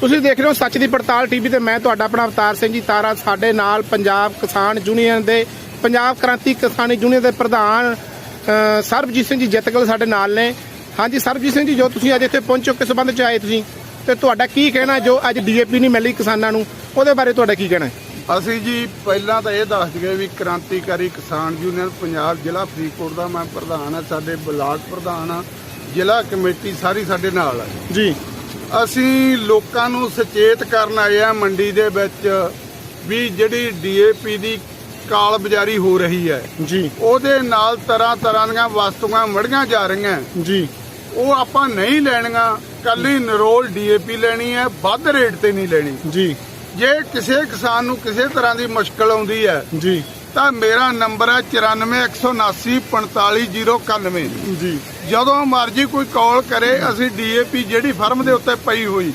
ਤੁਸੀਂ ਦੇਖ ਰਹੇ ਹੋ ਸੱਚ ਦੀ ਪੜਤਾਲ ਟੀਵੀ ਤੇ ਮੈਂ ਤੁਹਾਡਾ ਆਪਣਾ ਅਵਤਾਰ ਸਿੰਘ ਜੀ ਤਾਰਾ ਸਾਡੇ ਨਾਲ ਪੰਜਾਬ ਕਿਸਾਨ ਯੂਨੀਅਨ ਦੇ ਪੰਜਾਬ ਕ੍ਰਾਂਤੀ ਕਿਸਾਨੀ ਯੂਨੀਅਨ ਦੇ ਪ੍ਰਧਾਨ ਸਰਬਜੀਤ ਸਿੰਘ ਜੀ ਜੱਤਗਲ ਸਾਡੇ ਨਾਲ ਨੇ। ਹਾਂਜੀ ਸਰਬਜੀਤ ਸਿੰਘ ਜੀ ਜੋ ਤੁਸੀਂ ਅੱਜ ਇੱਥੇ ਪਹੁੰਚੋ ਕਿਸ ਸੰਬੰਧ ਚ ਆਏ ਤੁਸੀਂ? ਤੇ ਤੁਹਾਡਾ ਕੀ ਕਹਿਣਾ ਜੋ ਅੱਜ ਡੀਏਪੀ ਨਹੀਂ ਮਿਲੀ ਕਿਸਾਨਾਂ ਨੂੰ? ਉਹਦੇ ਬਾਰੇ ਤੁਹਾਡਾ ਕੀ ਕਹਿਣਾ ਅਸੀਂ ਜੀ ਪਹਿਲਾਂ ਤਾਂ ਇਹ ਦੱਸ ਦਈਏ ਵੀ ਕ੍ਰਾਂਤੀਕਾਰੀ ਕਿਸਾਨ ਯੂਨੀਅਨ ਪੰਜਾਬ ਜ਼ਿਲ੍ਹਾ ਫਰੀਦਕੋਟ ਦਾ ਮੈਂ ਪ੍ਰਧਾਨ ਹਾਂ ਸਾਡੇ ਬਲਾਕ ਪ੍ਰਧਾਨ ਆ ਜ਼ਿਲ੍ਹਾ ਕਮੇਟੀ ਸਾਰੀ ਸਾਡੇ ਨਾਲ ਹੈ। ਜੀ। ਅਸੀਂ ਲੋਕਾਂ ਨੂੰ ਸੁਚੇਤ ਕਰਨ ਆਏ ਆ ਮੰਡੀ ਦੇ ਵਿੱਚ ਵੀ ਜਿਹੜੀ ਡੀਏਪੀ ਦੀ ਕਾਲ ਬਾਜ਼ਾਰੀ ਹੋ ਰਹੀ ਹੈ। ਜੀ। ਉਹਦੇ ਨਾਲ ਤਰ੍ਹਾਂ ਤਰ੍ਹਾਂ ਦੀਆਂ ਵਸਤੂਆਂ ਮੜੀਆਂ ਜਾ ਰਹੀਆਂ। ਜੀ। ਉਹ ਆਪਾਂ ਨਹੀਂ ਲੈਣੀਆਂ। ਕੱਲੀ ਨਰੋਲ ਡੀਏਪੀ ਲੈਣੀ ਹੈ ਵੱਧ ਰੇਟ ਤੇ ਨਹੀਂ ਲੈਣੀ। ਜੀ। ਜੇ ਕਿਸੇ ਕਿਸਾਨ ਨੂੰ ਕਿਸੇ ਤਰ੍ਹਾਂ ਦੀ ਮੁਸ਼ਕਲ ਆਉਂਦੀ ਹੈ ਜੀ। ਤਾਂ ਮੇਰਾ ਨੰਬਰ ਹੈ 9417945091 ਜੀ। ਜਦੋਂ ਮਰਜ਼ੀ ਕੋਈ ਕਾਲ ਕਰੇ ਅਸੀਂ ਡੀਏਪੀ ਜਿਹੜੀ ਫਰਮ ਦੇ ਉੱਤੇ ਪਈ ਹੋਈ